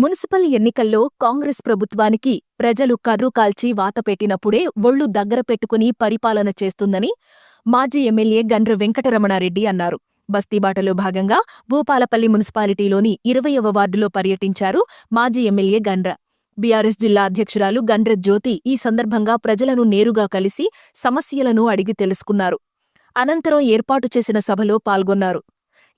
Municipal ఎన్నికల్లో కాంగ్రెస్ ప్రభుత్వానికి ప్రజలు కర్రు కాల్చి వాత పెట్టినప్పుడే ఒళ్ళు దగ్గర పెట్టుకుని పరిపాలన చేస్తుందని మాజీ ఎమ్మెల్యే గండ్ర వెంకటరమణారెడ్డి అన్నారు. బస్తీబాటలో భాగంగా భూపాలపల్లి మున్సిపాలిటీలోని ఇరవయవ వార్డులో పర్యటించారు మాజీ ఎమ్మెల్యే గండ్ర. బీఆర్ఎస్ జిల్లా అధ్యక్షురాలు గండ్ర జ్యోతి ఈ సందర్భంగా ప్రజలను నేరుగా కలిసి సమస్యలను అడిగి తెలుసుకున్నారు. అనంతరం ఏర్పాటు చేసిన సభలో పాల్గొన్నారు.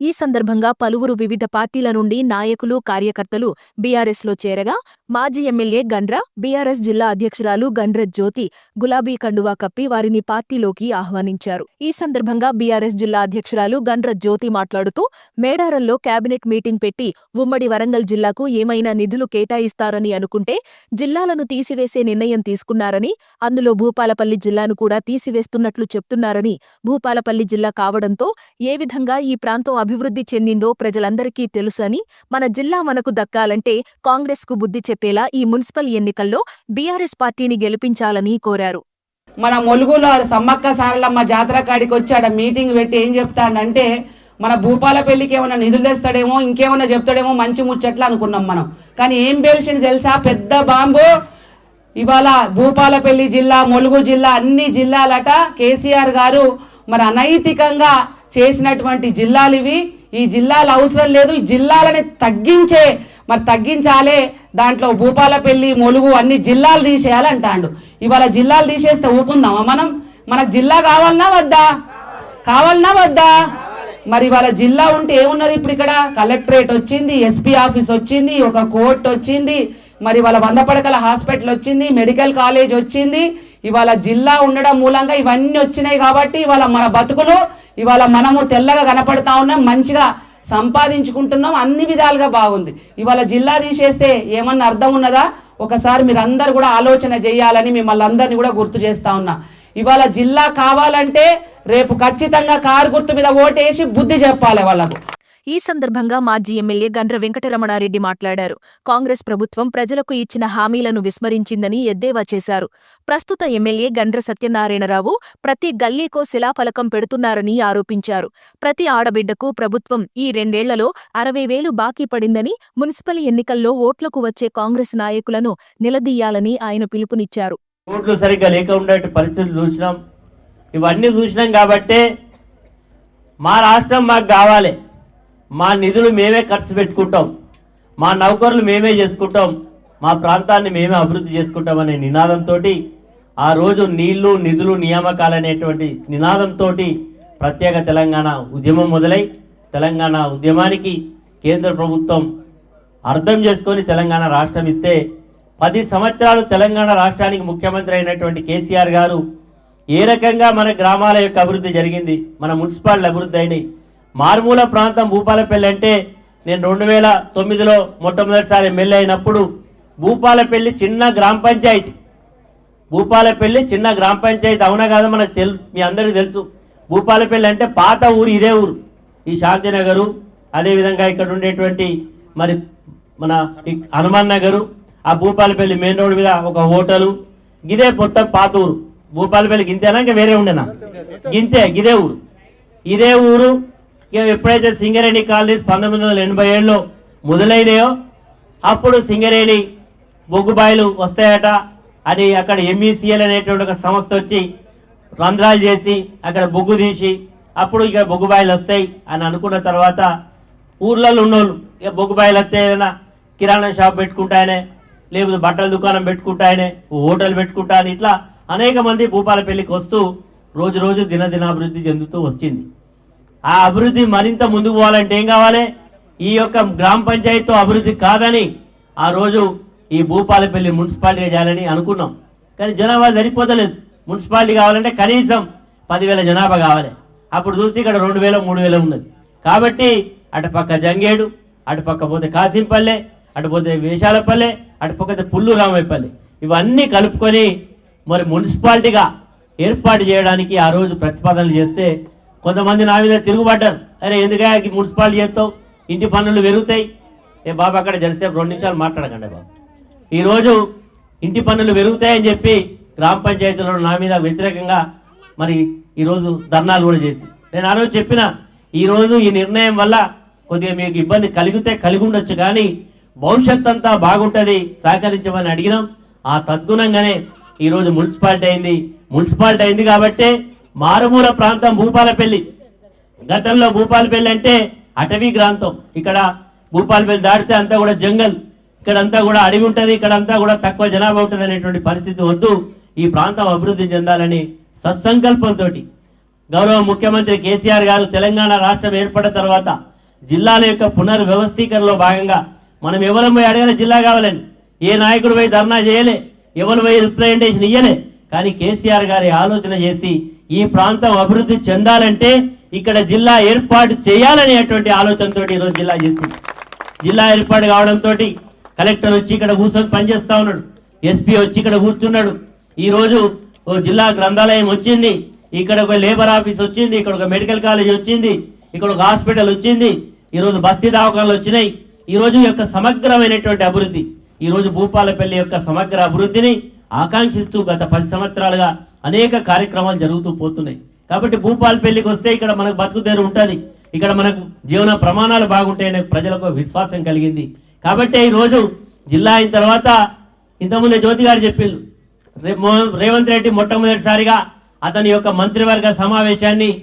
ఈ సందర్భంగా పలువురు వివిధ పార్టీల నుండి నాయకులు కార్యకర్తలు బీఆర్ఎస్లో చేరగా మాజీ ఎమ్మెల్యే గండ్ర బీఆర్ఎస్ జిల్లా అధ్యక్షురాలు గండ్ర జ్యోతి గులాబీ కండువా కప్పి వారిని పార్టీలోకి ఆహ్వానించారు. ఈ సందర్భంగా బీఆర్ఎస్ జిల్లా అధ్యక్షురాలు గండ్ర జ్యోతి మాట్లాడుతూ మేడారంలో కేబినెట్ మీటింగ్ పెట్టి ఉమ్మడి వరంగల్ జిల్లాకు ఏమైనా నిధులు కేటాయిస్తారని అనుకుంటే జిల్లాలను తీసివేసే నిర్ణయం తీసుకున్నారని అందులో భూపాలపల్లి జిల్లాను కూడా తీసివేస్తున్నట్లు చెప్తున్నారని భూపాలపల్లి జిల్లా కావడంతో ఏ విధంగా ఈ ప్రాంతం అభివృద్ధి చెందిందో ప్రజలందరికీ తెలుసని మన జిల్లా మనకు దక్కాలంటే కాంగ్రెస్కు బుద్ధి చెప్పేలా ఈ మున్సిపల్ ఎన్నికల్లో బీఆర్ఎస్ పార్టీని గెలిపించాలని కోరారు. మన ములుగులో సమ్మక్క సారలమ్మ జాతర కాడికి వచ్చి ఆడ మీటింగ్ పెట్టి ఏం చెప్తాడంటే మన భూపాల పెళ్ళికి ఏమైనా నిధులు తెస్తాడేమో ఇంకేమైనా చెప్తాడేమో మంచి ముచ్చట్లు అనుకున్నాం మనం. కానీ ఏం పేల్చింది తెలుసా? పెద్ద బాంబు. ఇవాళ భూపాలపల్లి జిల్లా ములుగు జిల్లా అన్ని జిల్లాలట కేసీఆర్ గారు మరి అనైతికంగా చేసినటువంటి జిల్లాలు ఇవి. ఈ జిల్లాలు అవసరం లేదు. ఈ జిల్లాలని తగ్గించే మరి తగ్గించాలే. దాంట్లో భూపాలపల్లి మొలుగు అన్ని జిల్లాలు తీసేయాలంటాడు. ఇవాళ జిల్లాలు తీసేస్తే ఊపుందామా మనం? మనకు జిల్లా కావాలన్నా వద్దా? కావాలన్నా వద్దా? మరి వాళ్ళ జిల్లా ఉంటే ఏమున్నది ఇప్పుడు ఇక్కడ? కలెక్టరేట్ వచ్చింది ఎస్పీ ఆఫీస్ వచ్చింది ఒక కోర్టు వచ్చింది. మరి వాళ్ళ వంద పడకల హాస్పిటల్ వచ్చింది మెడికల్ కాలేజ్ వచ్చింది. ఇవాళ జిల్లా ఉండడం మూలంగా ఇవన్నీ వచ్చినాయి కాబట్టి ఇవాళ మన బతుకులు ఇవాళ మనము తెల్లగా కనపడతా ఉన్నాం మంచిగా సంపాదించుకుంటున్నాం అన్ని విధాలుగా బాగుంది. ఇవాళ జిల్లా తీసేస్తే ఏమన్నా అర్థం ఉన్నదా? ఒకసారి మీరు అందరు కూడా ఆలోచన చేయాలని మిమ్మల్ని అందరినీ కూడా గుర్తు చేస్తా ఉన్నా. ఇవాళ జిల్లా కావాలంటే రేపు ఖచ్చితంగా కారు గుర్తు మీద ఓటేసి బుద్ధి చెప్పాలి వాళ్ళకు. ఈ సందర్భంగా మాజీ ఎమ్మెల్యే గండ్ర వెంకటరమణారెడ్డి మాట్లాడారు. కాంగ్రెస్ ప్రభుత్వం ప్రజలకు ఇచ్చిన హామీలను విస్మరించిందని ఎద్దేవా చేశారు. ప్రస్తుత ఎమ్మెల్యే గండ్ర సత్యనారాయణరావు ప్రతి గల్లీకో శిలాఫలకం పెడుతున్నారని ఆరోపించారు. ప్రతి ఆడబిడ్డకు ప్రభుత్వం ఈ రెండేళ్ళలో అరవై వేలు బాకీ పడిందని మున్సిపల్ ఎన్నికల్లో ఓట్లకు వచ్చే కాంగ్రెస్ నాయకులను నిలదీయాలని ఆయన పిలుపునిచ్చారు. ఓట్లు సరిగ్గా లేక ఉండే పరిస్థితులు చూసినాం. ఇవన్నీ చూసినాం కాబట్టే మా రాష్ట్రం మాకు కావాలి. మా నిధులు మేమే ఖర్చు పెట్టుకుంటాం. మా నౌకర్లు మేమే చేసుకుంటాం. మా ప్రాంతాన్ని మేమే అభివృద్ధి చేసుకుంటాం అనే నినాదంతో ఆ రోజు నీళ్ళు నిధులు నియామకాలు అనేటువంటి నినాదంతో ప్రత్యేక తెలంగాణ ఉద్యమం మొదలై తెలంగాణ ఉద్యమానికి కేంద్ర ప్రభుత్వం అర్థం చేసుకొని తెలంగాణ రాష్ట్రం ఇస్తే పది సంవత్సరాలు తెలంగాణ రాష్ట్రానికి ముఖ్యమంత్రి అయినటువంటి కేసీఆర్ గారు ఏ రకంగా మన గ్రామాల యొక్క అభివృద్ధి జరిగింది మన మున్సిపాలిటీ అభివృద్ధి అయినాయి మారుమూల ప్రాంతం భూపాలపల్లి అంటే నేను రెండు వేల తొమ్మిదిలో మొట్టమొదటిసారి ఎమ్మెల్యే అయినప్పుడు భూపాలపల్లి చిన్న గ్రామ పంచాయతీ. భూపాలపల్లి చిన్న గ్రామ పంచాయతీ అవునా కాదా మనకు తెలుసు మీ అందరికీ తెలుసు. భూపాలపల్లి అంటే పాత ఊరు ఇదే ఊరు. ఈ శాంతినగరు అదేవిధంగా ఇక్కడ ఉండేటువంటి మరి మన హనుమాన్ నగరు ఆ భూపాలపల్లి మెయిన్ రోడ్ మీద ఒక హోటలు. గిదే మొత్తం పాత ఊరు. భూపాలపల్లి గింతేనా ఇంకా వేరే ఉండేనా? గింతే గిదే ఊరు. ఇదే ఊరు ఇక ఎప్పుడైతే సింగరేణి కాలనీస్ పంతొమ్మిది వందల ఎనభై ఏడులో మొదలైనాయో అప్పుడు సింగరేణి బొగ్గుబాయిలు వస్తాయట. అని అక్కడ ఎంఈసీఎల్ అనేటువంటి ఒక సంస్థ వచ్చి రంధ్రాలు చేసి అక్కడ బొగ్గు తీసి అప్పుడు ఇక బొగ్గుబాయిలు వస్తాయి అని అనుకున్న తర్వాత ఊర్లలో ఉన్నోళ్ళు ఇక బొగ్గుబాయిలు వస్తే ఏదైనా కిరాణా షాప్ పెట్టుకుంటాయనే లేకపోతే బట్టల దుకాణం పెట్టుకుంటాయనే హోటల్ పెట్టుకుంటాను ఇట్లా అనేక మంది భూపాలపల్లికి వస్తూ రోజు రోజు దినదినాభివృద్ధి చెందుతూ వచ్చింది. ఆ అభివృద్ధి మరింత ముందుకు పోవాలంటే ఏం కావాలి? ఈ యొక్క గ్రామ పంచాయతీతో అభివృద్ధి కాదని ఆ రోజు ఈ భూపాలపల్లి మున్సిపాలిటీ చేయాలని అనుకున్నాం. కానీ జనాభా సరిపోతలేదు. మున్సిపాలిటీ కావాలంటే కనీసం పదివేల జనాభా కావాలి. అప్పుడు చూసి ఇక్కడ రెండు వేల మూడు వేల ఉన్నది. కాబట్టి అటుపక్క జంగేడు అటుపక్క పోతే కాసింపల్లె అటు పోతే వేషాలపల్లె అటు పుల్లు రామయ్యపల్లె. ఇవన్నీ కలుపుకొని మరి మున్సిపాలిటీగా ఏర్పాటు చేయడానికి ఆ రోజు ప్రతిపాదనలు చేస్తే కొంతమంది నా మీద తిరుగుబడ్డారు. అరే ఎందుకు మున్సిపాలిటీ చేస్తావు? ఇంటి పన్నులు పెరుగుతాయి. ఏ బాబు అక్కడ జరిసేపు రెండు నిమిషాలు మాట్లాడకండి బాబు. ఈరోజు ఇంటి పన్నులు పెరుగుతాయని చెప్పి గ్రామ పంచాయతీలో నా మీద వ్యతిరేకంగా మరి ఈరోజు ధర్నాలు కూడా చేసి. నేను ఆ రోజు చెప్పిన ఈరోజు ఈ నిర్ణయం వల్ల కొద్దిగా మీకు ఇబ్బంది కలిగితే కలిగి ఉండొచ్చు కానీ భవిష్యత్ అంతా బాగుంటుంది సహకరించమని అడిగినాం. ఆ తద్గుణంగానే ఈరోజు మున్సిపాలిటీ అయింది. మున్సిపాలిటీ అయింది కాబట్టే మారుమూల ప్రాంతం భూపాలపల్లి. గతంలో భూపాలపల్లి అంటే అటవీ ప్రాంతం ఇక్కడ భూపాలపల్లి దాటితే అంతా కూడా జంగల్. ఇక్కడ అంతా కూడా అడవి ఉంటుంది ఇక్కడ అంతా కూడా తక్కువ జనాభా ఉంటుంది అనేటువంటి పరిస్థితి వద్దు. ఈ ప్రాంతం అభివృద్ధి చెందాలని సత్సంకల్పంతో గౌరవ ముఖ్యమంత్రి కేసీఆర్ గారు తెలంగాణ రాష్ట్రం ఏర్పడిన తర్వాత జిల్లాల యొక్క పునర్వ్యవస్థీకరణలో భాగంగా మనం ఎవరు పోయి అడగాలి జిల్లా కావాలని. ఏ నాయకుడు పోయి ధర్నా చేయలే ఎవరు పోయి రిప్రజెంటేషన్ ఇయ్యలే. కానీ కేసీఆర్ గారి ఆలోచన చేసి ఈ ప్రాంతం అభివృద్ధి చెందాలంటే ఇక్కడ జిల్లా ఏర్పాటు చేయాలనేటువంటి ఆలోచనతో ఈరోజు జిల్లా చేసింది. జిల్లా ఏర్పాటు కావడంతో కలెక్టర్ వచ్చి ఇక్కడ కూర్చొని పనిచేస్తూ ఉన్నాడు. ఎస్పీ వచ్చి ఇక్కడ కూర్చున్నాడు. ఈరోజు ఓ జిల్లా గ్రంథాలయం వచ్చింది. ఇక్కడ ఒక లేబర్ ఆఫీస్ వచ్చింది. ఇక్కడ ఒక మెడికల్ కాలేజ్ వచ్చింది. ఇక్కడ ఒక హాస్పిటల్ వచ్చింది. ఈరోజు బస్తీ దావకాలు వచ్చినాయి. ఈ రోజు యొక్క సమగ్రమైనటువంటి అభివృద్ధి. ఈ రోజు భూపాలపల్లి యొక్క సమగ్ర అభివృద్ధిని ఆకాంక్షిస్తూ గత పది సంవత్సరాలుగా అనేక కార్యక్రమాలు జరుగుతూ పోతున్నాయి. కాబట్టి భూపాలపల్లికి వస్తే ఇక్కడ మనకు బతుకుదేరు ఉంటుంది. ఇక్కడ మనకు జీవన ప్రమాణాలు బాగుంటాయనే ప్రజలకు విశ్వాసం కలిగింది. కాబట్టి ఈ రోజు జిల్లా అయిన తర్వాత ఇంతకుముందే జ్యోతి గారు చెప్పిండ్రు రే- రేవంత్ రెడ్డి మొట్టమొదటిసారిగా అతని యొక్క మంత్రివర్గ సమావేశాన్ని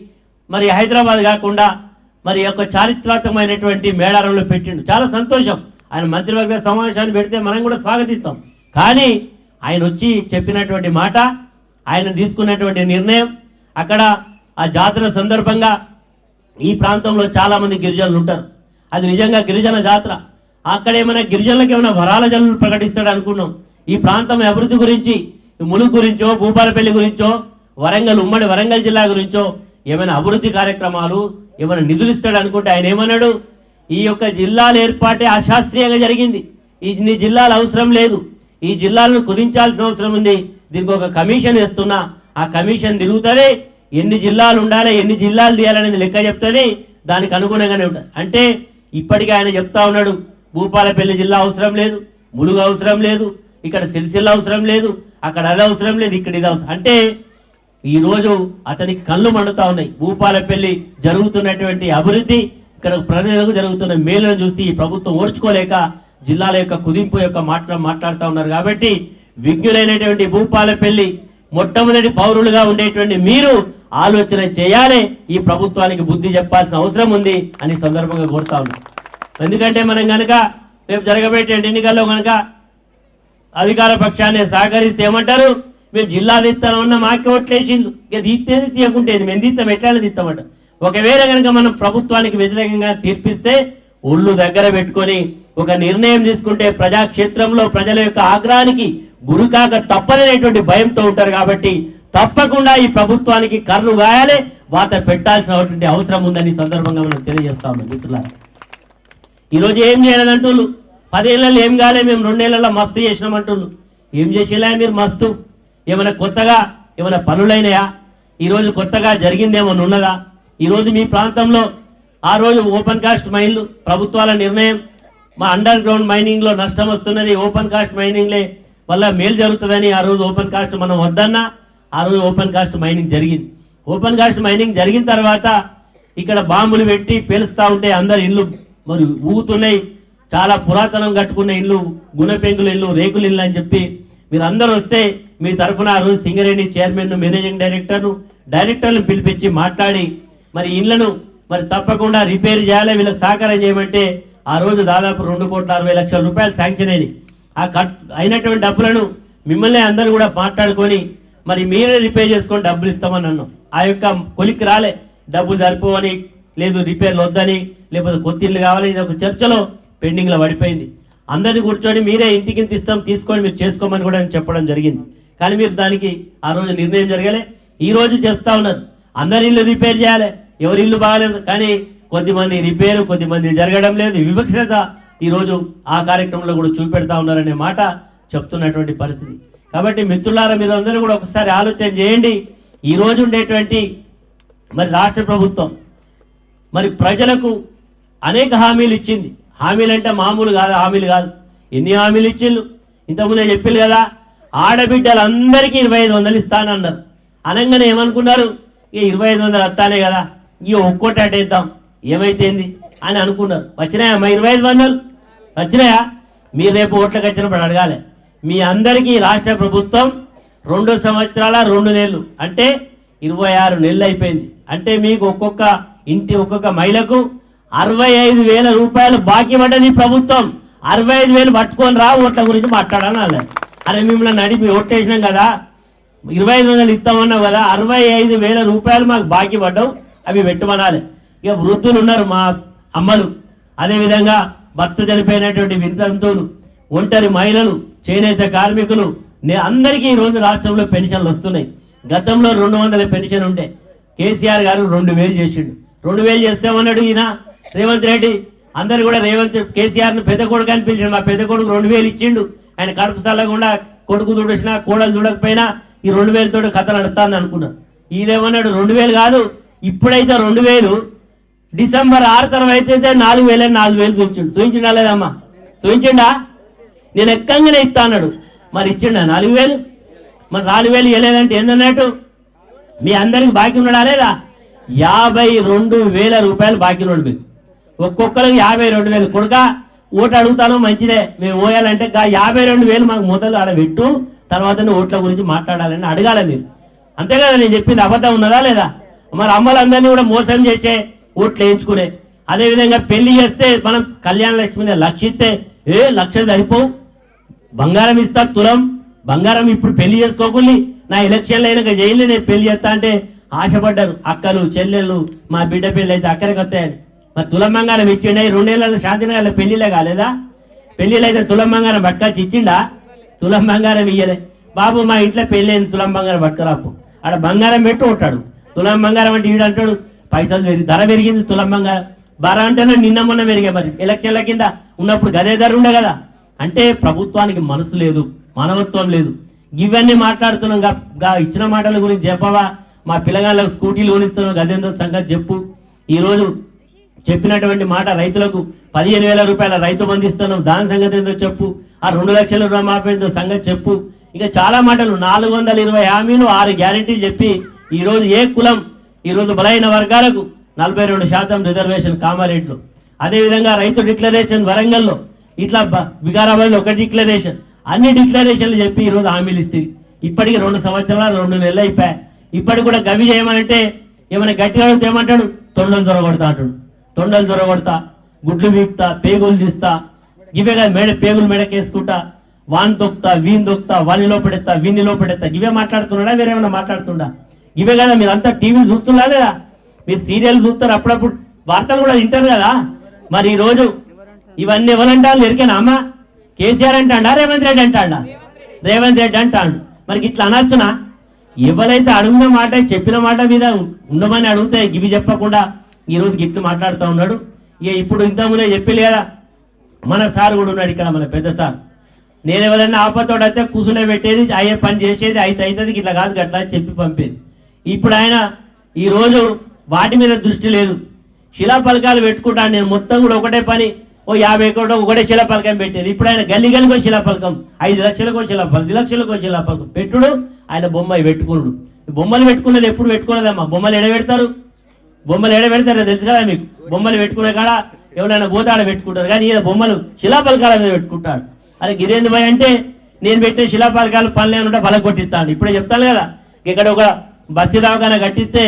మరి హైదరాబాద్ కాకుండా మరి యొక్క చారిత్రాత్మకమైనటువంటి మేడారంలో పెట్టిండు. చాలా సంతోషం. ఆయన మంత్రివర్గ సమావేశాన్ని పెడితే మనం కూడా స్వాగతిస్తాం. కానీ ఆయన వచ్చి చెప్పినటువంటి మాట ఆయన తీసుకున్నటువంటి నిర్ణయం. అక్కడ ఆ జాతర సందర్భంగా ఈ ప్రాంతంలో చాలామంది గిరిజనులు ఉంటారు. అది నిజంగా గిరిజన జాతర. అక్కడ ఏమైనా గిరిజనులకు ఏమైనా వరాల జల్లులు ప్రకటిస్తాడు అనుకున్నాం. ఈ ప్రాంతం అభివృద్ధి గురించి ములుగు గురించో భూపాలపల్లి గురించో వరంగల్ ఉమ్మడి వరంగల్ జిల్లా గురించో ఏమైనా అభివృద్ధి కార్యక్రమాలు ఏమైనా నిధులు ఇస్తాడు అనుకుంటే ఆయన ఏమన్నాడు? ఈ యొక్క జిల్లాల ఏర్పాటే అశాస్త్రీయంగా జరిగింది. ఈ నీ జిల్లాలు అవసరం లేదు. ఈ జిల్లాలను కుదించాల్సిన అవసరం ఉంది. దీనికి ఒక కమిషన్ ఇస్తున్నా ఆ కమిషన్ తిరుగుతుంది. ఎన్ని జిల్లాలు ఉండాలి ఎన్ని జిల్లాలు తీయాలనేది లెక్క చెప్తుంది. దానికి అనుగుణంగానే ఉంటుంది. అంటే ఇప్పటికీ ఆయన చెప్తా ఉన్నాడు. భూపాలపల్లి జిల్లా అవసరం లేదు ములుగు అవసరం లేదు ఇక్కడ సిరిసిల్ల అవసరం లేదు అక్కడ అది అవసరం లేదు ఇక్కడ ఇది అవసరం. అంటే ఈ రోజు అతనికి కళ్ళు మండుతా ఉన్నాయి. భూపాలపల్లి జరుగుతున్నటువంటి అభివృద్ధి ఇక్కడ ప్రజలకు జరుగుతున్న మేలును చూసి ఈ ప్రభుత్వం ఓర్చుకోలేక జిల్లాల యొక్క కుదింపు యొక్క మాట్లా మాట్లాడుతూ ఉన్నారు కాబట్టి విజ్ఞులైనటువంటి భూపాలపల్లి మొట్టమొదటి పౌరులుగా ఉండేటువంటి మీరు ఆలోచన చేయాలి. ఈ ప్రభుత్వానికి బుద్ధి చెప్పాల్సిన అవసరం ఉంది అని సందర్భంగా కోరుతా ఉన్నాం. ఎందుకంటే మనం కనుక రేపు జరగబెట్టే ఎన్నికల్లో కనుక అధికార పక్షాన్ని సహకరిస్తే ఏమంటారు? మేము జిల్లా తీస్తాను ఉన్న మాకే ఓట్లేసిండు ఇక తీస్తేనే తీయకుంటేది మేము తీస్తాం ఎట్లా తీస్తామంట ఒకవేళ కనుక మనం ప్రభుత్వానికి వ్యతిరేకంగా తీర్పిస్తే ఒళ్ళు దగ్గర పెట్టుకొని ఒక నిర్ణయం తీసుకుంటే ప్రజాక్షేత్రంలో ప్రజల యొక్క ఆగ్రహానికి గురికాక తప్పదనేటువంటి భయంతో ఉంటారు కాబట్టి తప్పకుండా ఈ ప్రభుత్వానికి కర్రు గాయాలే వాత పెట్టాల్సినటువంటి అవసరం ఉందని సందర్భంగా మనం తెలియజేస్తాము మిత్రులారా. ఈరోజు ఏం చేయాలంటుళ్ళు పదేళ్ళలో ఏం కాలే మేము రెండేళ్ళలో మస్తు చేసినామంటుళ్ళు ఏం చేసేలా మీరు మస్తు? ఏమైనా కొత్తగా ఏమైనా పనులైనాయా? ఈరోజు కొత్తగా జరిగిందేమన్నా ఉన్నదా ఈరోజు మీ ప్రాంతంలో ఆ రోజు ఓపెన్ కాస్ట్ మైన్లు ప్రభుత్వాల నిర్ణయం. మా అండర్ గ్రౌండ్ మైనింగ్లో నష్టం వస్తున్నది ఓపెన్ కాస్ట్ మైనింగ్లే వల్ల మేలు జరుగుతుందని ఆ రోజు ఓపెన్ కాస్ట్ మనం వద్దన్నా ఆ రోజు ఓపెన్ కాస్ట్ మైనింగ్ జరిగింది. ఓపెన్ కాస్ట్ మైనింగ్ జరిగిన తర్వాత ఇక్కడ బాంబులు పెట్టి పేలుస్తూ ఉంటే అందరు ఇల్లు మరి ఊగుతున్నాయి. చాలా పురాతనం కట్టుకున్న ఇల్లు గుణపెంకుల ఇల్లు రేకుల ఇల్లు అని చెప్పి మీరు అందరూ వస్తే మీ తరఫున ఆ రోజు సింగరేణి చైర్మన్ మేనేజింగ్ డైరెక్టర్ను డైరెక్టర్లు పిలిపించి మాట్లాడి మరి ఇళ్ళను మరి తప్పకుండా రిపేర్ చేయాలి వీళ్ళకి సహకారం చేయమంటే ఆ రోజు దాదాపు రెండు కోట్ల అరవై లక్షల రూపాయలు శాంక్షన్ అయింది ఆ కట్ అయినటువంటి డబ్బులను మిమ్మల్ని అందరూ కూడా మాట్లాడుకొని మరి మీరే రిపేర్ చేసుకొని డబ్బులు ఇస్తామని అన్నాం. ఆ యొక్క కొలిక్కి రాలే. డబ్బులు సరిపోవని లేదు రిపేర్లు వద్దని లేకపోతే కొత్త ఇల్లు కావాలి ఇది ఒక చర్చలో పెండింగ్లో పడిపోయింది. అందరిని కూర్చొని మీరే ఇంటికి ఇంత ఇస్తాం తీసుకొని మీరు చేసుకోమని కూడా నేను చెప్పడం జరిగింది. కానీ మీరు దానికి ఆ రోజు నిర్ణయం జరగలే. ఈ రోజు చేస్తా ఉన్నారు. అందరి ఇల్లు రిపేర్ చేయాలి. ఎవరి ఇల్లు బాగాలేదు కానీ కొద్దిమంది రిపేరు కొద్దిమంది జరగడం లేదు. వివక్షత ఈరోజు ఆ కార్యక్రమంలో కూడా చూపెడతా ఉన్నారనే మాట చెప్తున్నటువంటి పరిస్థితి. కాబట్టి మిత్రులారా మీరు అందరూ కూడా ఒకసారి ఆలోచన చేయండి. ఈ రోజు ఉండేటువంటి మరి రాష్ట్ర ప్రభుత్వం మరి ప్రజలకు అనేక హామీలు ఇచ్చింది. హామీలు అంటే మామూలు కాదు హామీలు కాదు. ఎన్ని హామీలు ఇచ్చిండ్రు? ఇంతకుముందే చెప్పింది కదా ఆడబిడ్డలందరికీ ఇరవై ఐదు వందలు ఇస్తానన్నారు. అనగానే ఏమనుకున్నారు? ఈ ఇరవై ఐదు వందలు వస్తానే కదా. ఇక ఒక్కోటి అటేద్దాం ఏమైతేంది? అని అనుకున్నారు. వచ్చినాయా? మా ఇరవై ఐదు వందలు? వచ్చినాయా? మీరు రేపు ఓట్లకు వచ్చినప్పుడు అడగాలి. మీ అందరికీ రాష్ట్ర ప్రభుత్వం రెండు సంవత్సరాల రెండు నెలలు. అంటే ఇరవై ఆరు నెలలు అయిపోయింది. అంటే మీకు ఒక్కొక్క ఇంటి ఒక్కొక్క మహిళకు అరవై ఐదు వేల రూపాయలు బాకీ పడ్డది ప్రభుత్వం. అరవై ఐదు వేలు పట్టుకొని రా ఓట్ల గురించి మాట్లాడాలని అన్నారు. అరే మిమ్మల్ని నడిపి ఓట్లేసినాం కదా. ఇరవై ఐదు వందలు ఇస్తామన్నావు కదా. అరవై ఐదు వేల రూపాయలు మాకు బాకీ పడ్డావు. అవి పెట్టమనాలి ఇక వృద్ధులు ఉన్నారు మా అమ్మలు. అదేవిధంగా భర్త చనిపోయినటువంటి వితంతువులు ఒంటరి మహిళలు చేనేత కార్మికులు నే- అందరికీ ఈ రోజు రాష్ట్రంలో పెన్షన్లు వస్తున్నాయి. గతంలో రెండు వందల పెన్షన్ ఉండే. కేసీఆర్ గారు రెండు వేలు చేసిండు. రెండు వేలు చేస్తామన్నాడు ఈయన? రేవంత్ రెడ్డి అందరు కూడా రేవంత్ కేసీఆర్ను పెద్ద కొడుకు అని పిలిచిండు మా పెద్ద కొడుకు రెండు వేలు ఇచ్చిండు. ఆయన కడుపు చల్లకుండా కొడుకు చూడొచ్చినా కోడలు చూడకపోయినా ఈ రెండు వేలతో కథలు నడుస్తాను అనుకున్నాను ఈయనేమన్నాడు రెండు వేలు కాదు ఇప్పుడైతే రెండు వేలు. డిసెంబర్ ఆరు తర్వాత అయితే నాలుగు వేలే నాలుగు వేలు చూపించిండు. చూపించిండా లేదమ్మా? చూపించిండా? నేను ఎక్కంగానే ఇస్తా అన్నాడు. మరి ఇచ్చిండా? నాలుగు వేలు. మరి నాలుగు వేలు ఇవ్వలేదంటే ఏందన్నట్టు మీ అందరికి బాకీ ఉన్నాడా లేదా? యాభై రెండు వేల రూపాయలు బాకీ ఉన్నాడు మీకు. ఒక్కొక్కరికి యాభై రెండు వేలు. కొడుక ఓటు అడుగుతాను మంచిదే. మేము ఓయాలంటే యాభై రెండు వేలు మాకు మొదలు ఆడ పెట్టు. తర్వాత ఓట్ల గురించి మాట్లాడాలని అడగాలి మీరు. అంతే కదా నేను చెప్పింది అబద్ధం ఉన్నదా లేదా? మరి అమ్మలందరినీ కూడా మోసం చేసే ఓట్లు వేయించుకునే. అదేవిధంగా పెళ్ళి చేస్తే మనం కళ్యాణ లక్ష్మి మీద ఏ లక్ష సరిపోవు. బంగారం ఇస్తా తులం బంగారం ఇప్పుడు పెళ్ళి చేసుకోకుండా నా ఎలక్షన్లు అయినాక జైలు నేను పెళ్ళి చేస్తా అంటే ఆశపడ్డారు అక్కలు చెల్లెళ్ళు మా బిడ్డ పెళ్ళి అయితే అక్కడికి వస్తాయని. మా తులం బంగారం ఇచ్చిండే? రెండేళ్ళ శాంతినగర్లో పెళ్ళిలే కాలేదా? పెళ్ళిలో అయితే తులం బంగారం పట్టుకొచ్చి ఇచ్చిండా? తులం బంగారం ఇయ్యలే. బాబు మా ఇంట్లో పెళ్ళి అయింది తులం బంగారం పట్టుకురాపు. ఆడ బంగారం పెట్టు ఉంటాడు. తులం బంగారం అంటే ఈడు అంటాడు పైసలు పెరిగి ధర పెరిగింది తులం బంగారం. బర అంటేనే నిన్న మొన్న పెరిగే మరి ఎలక్షన్ల కింద ఉన్నప్పుడు గదే ధర ఉండే కదా. అంటే ప్రభుత్వానికి మనసు లేదు మానవత్వం లేదు. ఇవన్నీ మాట్లాడుతున్నాం గా- ఇచ్చిన మాటల గురించి చెప్పవా? మా పిల్లగాళ్ళకు స్కూటీలు కొనిస్తున్నాం గదేందో సంగతి చెప్పు. ఈరోజు చెప్పినటువంటి మాట రైతులకు పదిహేను వేల రూపాయల రైతు బంధిస్తున్నాం దాని సంగతి ఏందో చెప్పు. ఆ రెండు లక్షల రుణమాఫీ ఏందో సంగతి చెప్పు. ఇంకా చాలా మాటలు నాలుగు వందల ఇరవై హామీలు ఆరు గ్యారెంటీలు చెప్పి ఈరోజు ఏ కులం ఈరోజు రోజు బలైన వర్గాలకు నలభై రెండు శాతం రిజర్వేషన్ కామారెడ్లు. అదేవిధంగా రైతు డిక్లరేషన్ వరంగల్లో ఇట్లా బ- వికారాబాద్లో ఒక డిక్లరేషన్ అన్ని డిక్లరేషన్లు చెప్పి ఈ రోజు హామీలు ఇస్తే ఇప్పటికి రెండు సంవత్సరాలు రెండు నెలలు అయిపోయాయి. ఇప్పటికి కూడా గవి చేయమంటే ఏమైనా గట్టిగా ఏమంటాడు? తొండలు దొరగొడతా అంటాడు. తొండలు దొరగొడతా గుడ్లు వీపుతా పేగులు తీస్తా ఇవే కదా మేడ పేగులు మెడకేసుకుంటా వాన్ తొక్తా వీన్ తొక్తా వానిలో పెడతా వీని పెడతా ఇవే మాట్లాడుతున్నాడా? వేరేమైనా మాట్లాడుతుండా? ఇవే కదా మీరంతా టీవీలు చూస్తున్నారు కదా మీరు సీరియల్ చూస్తారు అప్పుడప్పుడు వార్తలు కూడా వింటారు కదా? మరి ఈరోజు ఇవన్నీ ఎవరంటారు? ఎరికేనా అమ్మ? కేసీఆర్ అంటాడా రేవంత్ రెడ్డి అంటాడా? రేవంత్ రెడ్డి అంటాడు. మరి ఇట్లా అనొచ్చునా? ఎవరైతే అడుగున మాట చెప్పిన మాట మీద ఉండమని అడిగితే ఇవి చెప్పకుండా ఈరోజు గిట్లు మాట్లాడుతూ ఉన్నాడు. ఇక ఇప్పుడు ఇంతకుముందే చెప్పిలే కదా. మన సార్ కూడా ఉన్నాడు ఇక్కడ మన పెద్ద సార్. నేను ఎవరైనా ఆపతోడైతే కూసునే పెట్టేది అయ్యే పని చేసేది అయితే అవుతుంది ఇట్లా కాదు గట్లా చెప్పి పంపేది. ఇప్పుడు ఆయన ఈ రోజు వాటి మీద దృష్టి లేదు. శిలా పలకాలు పెట్టుకుంటాను నేను. మొత్తం కూడా ఒకటే పని. ఓ యాభై కోట ఒకటే శిలా పలకం పెట్టేది. ఇప్పుడు ఆయన గల్లి గల్లికో శిలా పలకం ఐదు లక్షలకో శిలా పలకం లక్షలకో లక్షలకు శిలా పలకం పెట్టుడు ఆయన బొమ్మ పెట్టుకున్నాడు బొమ్మలు పెట్టుకున్నది ఎప్పుడు పెట్టుకున్నదమ్మా బొమ్మలు ఎడ పెడతారు? బొమ్మలు ఎడ పెడతారో తెలుసు కదా మీకు? బొమ్మలు పెట్టుకునే కాడ ఎవరైనా పోతాడ పెట్టుకుంటారు కానీ ఈయన బొమ్మలు శిలాపలకాల మీద పెట్టుకుంటాడు. అరే ఇదేంది భయ అంటే నేను పెట్టిన శిలాపలకాలు పనులు ఏమంటే బల కొట్టిస్తాను ఇప్పుడే చెప్తాను కదా. ఇక్కడ ఒక బస్సు దవాఖాన కట్టిస్తే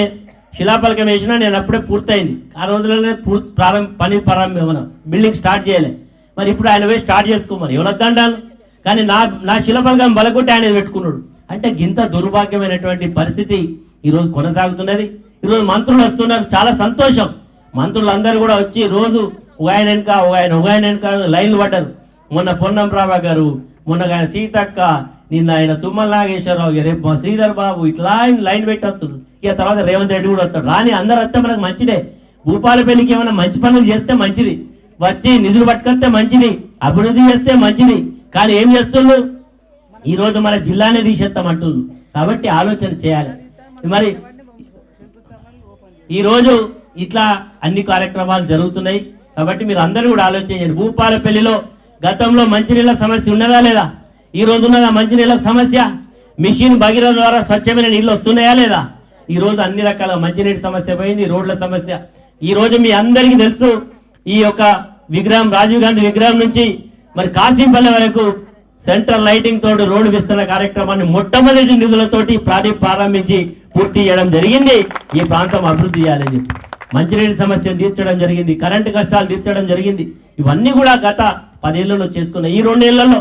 శిలాపలకం వేసినా నేను అప్పుడే పూర్తయింది. ఆ రోజులనే పూర్తి ప్రారంభ పని ప్రారంభం బిల్డింగ్ స్టార్ట్ చేయలే. మరి ఇప్పుడు ఆయన పోయి స్టార్ట్ చేసుకోమని ఎవరొద్దంటాను కానీ నా నా శిలపలకం బలగొట్టి ఆయన పెట్టుకున్నాడు. అంటే గింత దుర్భాగ్యమైనటువంటి పరిస్థితి ఈరోజు కొనసాగుతున్నది. ఈరోజు మంత్రులు వస్తున్నారు చాలా సంతోషం. మంత్రులు అందరూ కూడా వచ్చి రోజు ఒక ఆయన వెనక ఒక ఆయన ఒక ఆయన వెనక లైన్లు పడ్డారు. మొన్న పొన్నం ప్రభా గారు మొన్న ఆయన సీతక్క నిన్న ఆయన తుమ్మల నాగేశ్వరరావు రేపు మా శ్రీధర్ బాబు ఇట్లా ఆయన లైన్ పెట్టొస్తుంది ఇక తర్వాత రేవంత్ రెడ్డి కూడా వస్తాడు. రాని అందరు వస్తే మనకు మంచిదే. భూపాలపల్లికి ఏమైనా మంచి పనులు చేస్తే మంచిది. వచ్చి నిధులు పట్టుకొస్తే మంచిది. అభివృద్ధి చేస్తే మంచిది. కానీ ఏం చేస్తుండ్రు? ఈ రోజు మన జిల్లానే తీసేస్తామంటున్నారు కాబట్టి ఆలోచన చేయాలి. మరి ఈ రోజు ఇట్లా అన్ని కార్యక్రమాలు జరుగుతున్నాయి. కాబట్టి మీరు అందరూ కూడా ఆలోచించండి భూపాలపల్లిలో గతంలో మంచినీళ్ళ సమస్య ఉన్నదా లేదా? ఈ రోజున మంచి మంచినీళ్ళ సమస్య మిషన్ భగీరథ ద్వారా స్వచ్ఛమైన నీళ్ళు వస్తున్నాయా లేదా? ఈ రోజు అన్ని రకాల మంచినీటి సమస్య పోయింది రోడ్ల సమస్య. ఈ రోజు మీ అందరికీ తెలుసు ఈ యొక్క విగ్రహం రాజీవ్ గాంధీ విగ్రహం నుంచి మరి కాశీపల్లె వరకు సెంట్రల్ లైటింగ్ తోటి రోడ్డు విస్తరణ కార్యక్రమాన్ని మొట్టమొదటి నిధులతోటి ప్రాజెక్ట్ ప్రారంభించి పూర్తి చేయడం జరిగింది. ఈ ప్రాంతం అభివృద్ధి చేయాలని చెప్పి. మంచినీటి సమస్యను తీర్చడం జరిగింది కరెంటు కష్టాలు తీర్చడం జరిగింది. ఇవన్నీ కూడా గత పదేళ్ళలో చేసుకున్న ఈ రెండేళ్ళలో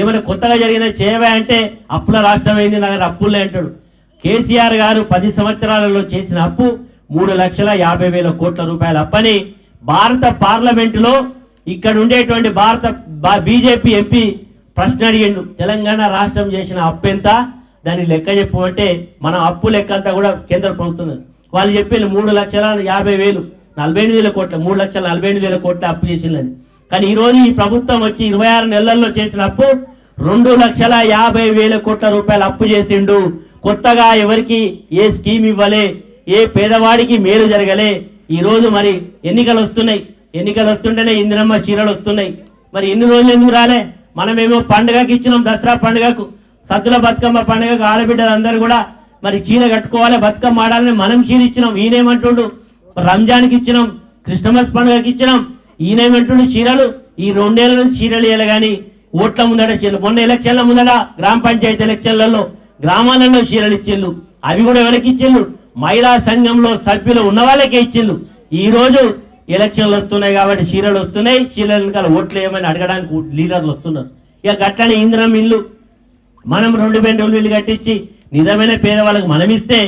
ఏమైనా కొత్తగా జరిగిన చేయవే అంటే అప్పుల రాష్ట్రం అయింది నాకు అప్పులే అంటాడు. కేసీఆర్ గారు పది సంవత్సరాలలో చేసిన అప్పు మూడు లక్షల యాభై వేల కోట్ల రూపాయల అప్పని భారత పార్లమెంటులో ఇక్కడ ఉండేటువంటి భారత బీజేపీ ఎంపీ ప్రశ్న అడిగిండు. తెలంగాణ రాష్ట్రం చేసిన అప్పు ఎంత? దాని లెక్క చెప్పమంటే మన అప్పు లెక్క అంతా కూడా కేంద్ర ప్రభుత్వం వాళ్ళు చెప్పి మూడు లక్షల యాభై వేలు నలభై ఎనిమిది వేల కోట్ల మూడు లక్షల నలభై ఎనిమిది వేల కోట్ల అప్పు చేసిందని. కానీ ఈరోజు ఈ ప్రభుత్వం వచ్చి ఇరవై ఆరు నెలల్లో చేసిన అప్పు రెండు లక్షల యాభై వేల కోట్ల రూపాయలు అప్పు చేసిండు. కొత్తగా ఎవరికి ఏ స్కీమ్ ఇవ్వలే ఏ పేదవాడికి మేలు జరగలే. ఈరోజు మరి ఎన్నికలు వస్తున్నాయి. ఎన్నికలు వస్తుంటేనే ఇందిరమ్మ చీరలు వస్తున్నాయి. మరి ఎన్ని రోజులు ఎందుకు రాలే? మనమేమో పండుగకి ఇచ్చినాం దసరా పండుగకు సద్దుల బతుకమ్మ పండుగకు ఆడబిడ్డలందరూ కూడా మరి చీర కట్టుకోవాలి బతుకమ్మ ఆడాలని మనం చీర ఇచ్చినాం. ఈయనేమంటుండు? రంజాన్కి ఇచ్చినాం క్రిస్టమస్ పండుగకి ఇచ్చినాం. ఈయనేమంటుండు చీరలు? ఈ రెండేళ్ళ నుంచి చీరలు వేయాలి కానీ ఓట్ల ముందట చీరలు. మొన్న ఎలక్షన్ల ముందట గ్రామ పంచాయతీ ఎలక్షన్లలో గ్రామాలలో చీరలు ఇచ్చేళ్ళు అవి కూడా ఎవరికి ఇచ్చేళ్ళు మహిళా సంఘంలో సభ్యులు ఉన్న వాళ్ళకే ఇచ్చేళ్ళు ఈ రోజు ఎలక్షన్లు వస్తున్నాయి కాబట్టి చీరలు వస్తున్నాయి. చీరల వెనకాల ఓట్లు ఏమని అడగడానికి లీడర్లు వస్తున్నారు. ఇక గట్లనే ఇంధనం ఇల్లు. మనం రెండు బెండోలు ఇల్లు కట్టించి నిజమైన పేదవాళ్ళకి మనం ఇస్తే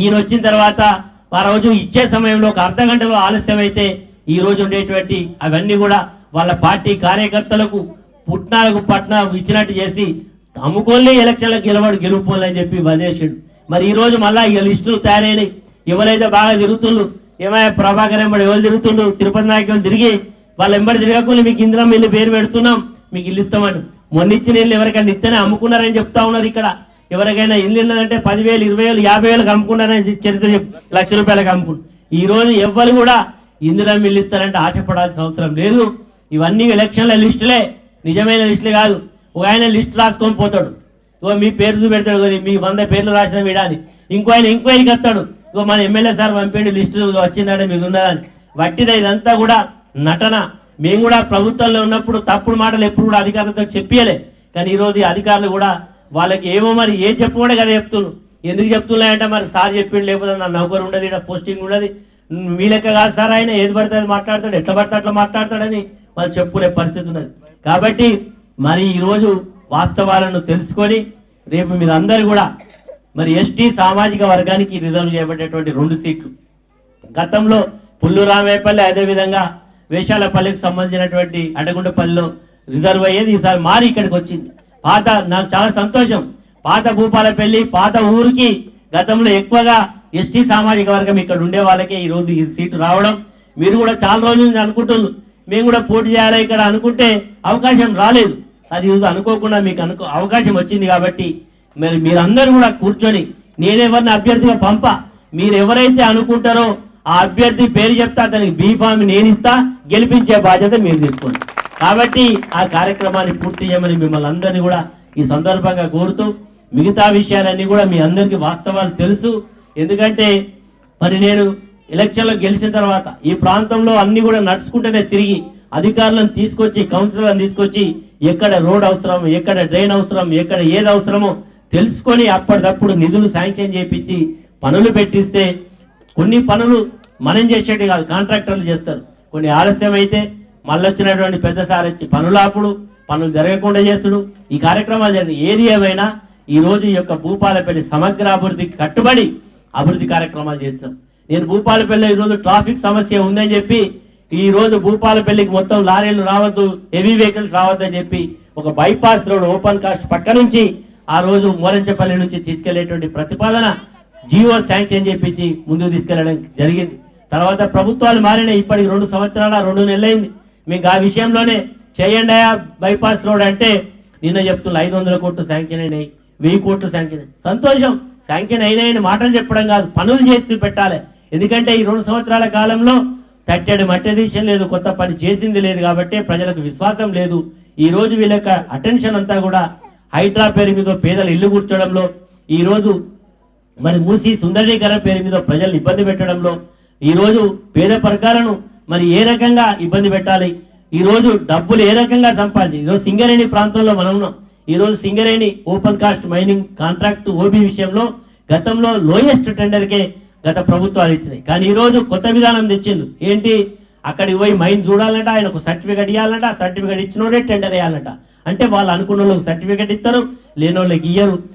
ఈయన వచ్చిన తర్వాత ఆ రోజు ఇచ్చే సమయంలో ఒక అర్ధ గంటలో ఆలస్యం అయితే ఈ రోజు ఉండేటువంటి అవన్నీ కూడా వాళ్ళ పార్టీ కార్యకర్తలకు పుట్నాలకు పట్నా ఇచ్చినట్టు చేసి అమ్ముకోలే ఎలక్షన్లకు గెలవాడు గెలుపుకోవాలని చెప్పి వదిలేసాడు. మరి ఈ రోజు మళ్ళా ఇక లిస్టులు తయారైనాయి. ఎవరైతే బాగా తిరుగుతుండ్రు ఏమైనా ప్రభాకర్ ఎంబడి ఎవరు తిరుగుతుండ్రు తిరుపతి నాయకులు తిరిగి వాళ్ళ ఎంబడి తిరగకుండా మీకు ఇందిరం ఇల్లు పేరు పెడుతున్నాం మీకు ఇల్లు ఇస్తామని మొన్న ఇచ్చిన ఇల్లు ఎవరికైనా ఇస్తేనే అమ్ముకున్నారని చెప్తా ఉన్నారు ఇక్కడ. ఎవరికైనా ఇల్లు ఇల్లంటే పదివేలు ఇరవై వేలు యాభై వేలకు అమ్ముకున్నారని చరిత్ర చెప్ లక్ష రూపాయలకు అమ్ముకుంటు. ఈ రోజు ఎవ్వరు కూడా ఇందిరం ఇల్లు ఇస్తారంటే ఆశపడాల్సిన అవసరం లేదు. ఇవన్నీ ఎలక్షన్ల లిస్టులే. నిజమైన లిస్టులు కాదు. ఒక ఆయన లిస్ట్ రాసుకొని పోతాడు. ఇగో మీ పేరు చూపెడతాడు కానీ మీ వంద పేర్లు రాసిన వీడాని ఇంకో ఆయన ఎంక్వైరీకి వస్తాడు ఇగో మన ఎమ్మెల్యే సార్ పంపిండి లిస్టు వచ్చిందంటే మీకు ఉన్నదని. వట్టిదే ఇదంతా కూడా నటన. మేము కూడా ప్రభుత్వంలో ఉన్నప్పుడు తప్పుడు మాటలు ఎప్పుడు కూడా అధికారులతో చెప్పియలే. కానీ ఈరోజు అధికారులు కూడా వాళ్ళకి ఏమో మరి ఏం చెప్పకుండా కదా చెప్తున్నారు. ఎందుకు చెప్తున్నాయంటే మరి సార్ చెప్పిండు లేకపోతే నా నౌకరు ఉండదు ఇక్కడ పోస్టింగ్ ఉండదు. మీ లెక్క కాదు సార్ ఆయన ఏది పడితే అది మాట్లాడతాడు ఎట్లా పడితే అట్లా మాట్లాడతాడని వాళ్ళు చెప్పుకునే పరిస్థితి ఉన్నది. కాబట్టి మరి ఈరోజు వాస్తవాలను తెలుసుకొని రేపు మీరందరూ కూడా మరి ఎస్టీ సామాజిక వర్గానికి రిజర్వ్ చేయబడేటువంటి రెండు సీట్లు. గతంలో పుల్లు రామేపల్లి అదేవిధంగా వేషాలపల్లికి సంబంధించినటువంటి అడగుండపల్లిలో రిజర్వ్ అయ్యేది ఈసారి మారి ఇక్కడికి వచ్చింది. పాత నాకు చాలా సంతోషం. పాత భూపాలపల్లి పాత ఊరికి గతంలో ఎక్కువగా ఎస్టీ సామాజిక వర్గం ఇక్కడ ఉండే వాళ్ళకే ఈ రోజు ఈ సీటు రావడం. మీరు కూడా చాలా రోజుల నుంచి అనుకుంటున్నారు. మేము కూడా పోటీ చేయాలి ఇక్కడ అనుకుంటే అవకాశం రాలేదు. అది ఈరోజు అనుకోకుండా మీకు అనుకో అవకాశం వచ్చింది కాబట్టి మరి మీరందరూ కూడా కూర్చొని నేనెవరిని అభ్యర్థిగా పంప మీరు ఎవరైతే అనుకుంటారో ఆ అభ్యర్థి పేరు చెప్తా అతనికి బీఫామ్ నేను ఇస్తా గెలిపించే బాధ్యత మీరు తీసుకోండి. కాబట్టి ఆ కార్యక్రమాన్ని పూర్తి చేయమని మిమ్మల్ని అందరినీ కూడా ఈ సందర్భంగా కోరుతూ మిగతా విషయాలన్నీ కూడా మీ అందరికీ వాస్తవాలు తెలుసు. ఎందుకంటే మరి నేను ఎలక్షన్లో గెలిచిన తర్వాత ఈ ప్రాంతంలో అన్ని కూడా నడుచుకుంటేనే తిరిగి అధికారులను తీసుకొచ్చి కౌన్సిలర్లను తీసుకొచ్చి ఎక్కడ రోడ్ అవసరం ఎక్కడ డ్రైన్ అవసరం ఎక్కడ ఏది అవసరమో తెలుసుకొని అప్పటికప్పుడు నిధులు శాంక్షన్ చేయించి పనులు పెట్టిస్తే కొన్ని పనులు మనం చేసేటి కాదు కాంట్రాక్టర్లు చేస్తారు. కొన్ని ఆలస్యం అయితే మళ్ళీ వచ్చినటువంటి పెద్ద సార్ వచ్చి పనులాపుడు పనులు జరగకుండా చేసుడు ఈ కార్యక్రమాలు జరిగిన ఏది ఏమైనా ఈ రోజు ఈ యొక్క భూపాలపల్లి సమగ్ర అభివృద్ధికి కట్టుబడి అభివృద్ధి కార్యక్రమాలు చేసినాం నేను భూపాలపల్లి ఈ రోజు ట్రాఫిక్ సమస్య ఉందని చెప్పి ఈ రోజు భూపాలపల్లికి మొత్తం లారీలు రావద్దు హెవీ వెహికల్స్ రావద్దని చెప్పి ఒక బైపాస్ రోడ్ ఓపెన్ కాస్ట్ పక్క నుంచి ఆ రోజు మోరంచపల్లి నుంచి తీసుకెళ్ళేటువంటి ప్రతిపాదన జియో శాంక్షన్ చేపించి ముందుకు తీసుకెళ్ళడం జరిగింది. తర్వాత ప్రభుత్వాలు మారినాయి. ఇప్పటికి రెండు సంవత్సరాల రెండు నెలలైంది. మీకు ఆ విషయంలోనే చేయండి బైపాస్ రోడ్ అంటే నిన్న చెప్తున్నా ఐదు వందల కోట్లు శాంక్షన్ అయినాయి వెయ్యి కోట్లు శాంక్షన్ సంతోషం. శాంక్షన్ అయినాయని మాటలు చెప్పడం కాదు పనులు చేసి పెట్టాలి. ఎందుకంటే ఈ రెండు సంవత్సరాల కాలంలో తట్టెడు మట్టి తీసిన లేదు కొత్త పని చేసింది లేదు కాబట్టి ప్రజలకు విశ్వాసం లేదు. ఈ రోజు వీళ్ళ యొక్క అటెన్షన్ అంతా కూడా హైడ్రా పేరు మీద పేదలు ఇల్లు కూర్చోడంలో ఈరోజు మరి మూసి సుందరీకరణ పేరు మీద ప్రజలను ఇబ్బంది పెట్టడంలో ఈరోజు పేద వర్గాలను మరి ఏ రకంగా ఇబ్బంది పెట్టాలి ఈరోజు డబ్బులు ఏ రకంగా సంపాదించి ఈరోజు సింగరేణి ప్రాంతంలో మనం ఉన్నాం. ఈరోజు Singareni open cast mining contract OB విషయంలో గతంలో లోయెస్ట్ టెండర్కే గత ప్రభుత్వాలు ఇచ్చినాయి. కానీ ఈరోజు కొత్త విధానం తెచ్చిండు. ఏంటి? అక్కడికి పోయి మైన్ చూడాలంట ఆయనకు సర్టిఫికేట్ ఇవ్వాలంట సర్టిఫికేట్ ఇచ్చినోడే టెండర్ వేయాలంట. అంటే వాళ్ళు అనుకున్న వాళ్ళకి సర్టిఫికేట్ ఇస్తారు లేని వాళ్ళకి ఇయ్యరు.